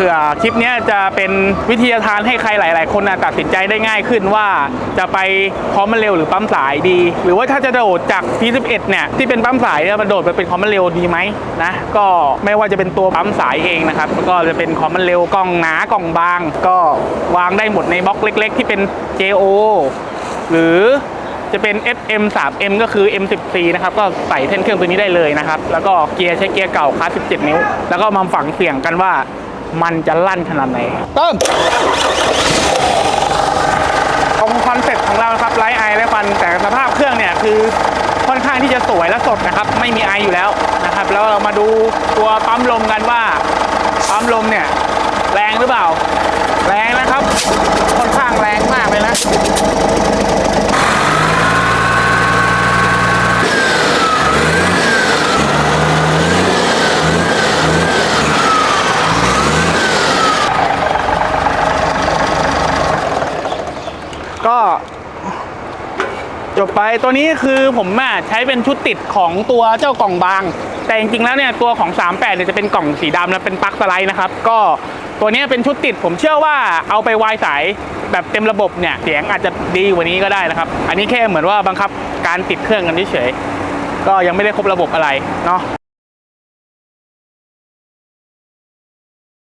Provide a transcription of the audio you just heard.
ผื่อคลิปนี้จะเป็นวิทยาทานให้ใครหลาย ๆ คนนะตัดสินใจได้ง่ายขึ้นว่าจะไปพร้อมมันเร็วหรือปั๊มสายดี หรือว่าถ้าจะโดดจาก P11 เนี่ยที่เป็นปั๊มสายเนี่ยมาโดดไปเป็นคอมมันเร็วดีไหมนะก็ไม่ว่าจะเป็นตัวปั๊มสายเองนะครับก็จะเป็นคอมมันเร็วกล้องหนากล่องบาง ก็วางได้หมดในบล็อกเล็ก ๆ ที่เป็น JO หรือจะเป็น FM 3M ก็คือ M14 นะครับ ก็ใส่เท่นเครื่องตัวนี้ได้เลยนะครับ แล้วก็เกียร์ใช้เกียร์เก่าคลาส17 นิ้ว แล้วก็มาฝังเสียงกันว่า มันจะลั่นขนาดไหนเติมตรงคอนเซ็ปต์ของเรานะครับไร้ไอและฟัน แต่สภาพเครื่องเนี่ยคือค่อนข้างที่จะสวยและสดนะครับ ไม่มีไออยู่แล้วนะครับ แล้วเรามาดูตัวปั๊มลมกันว่าปั๊มลมเนี่ยแรงหรือเปล่า แรงนะครับ ค่อนข้างแรงมากเลยนะ ก็จบไปตัวนี้คือผมอะใช้เป็นชุดติดของตัวเจ้ากล่องบาง แต่จริงๆแล้วเนี่ยตัวของ 38เนี่ยจะเป็นกล่องสีดำและเป็นปลั๊กสไลด์นะครับ ก็ตัวนี้เป็นชุดติดผมเชื่อว่าเอาไปวายสายแบบเต็มระบบเนี่ยเสียงอาจจะดีกว่านี้ก็ได้นะครับ อันนี้แค่เหมือนว่าบังคับการติดเครื่องกันเฉยก็ยังไม่ได้ครบระบบอะไรเนาะ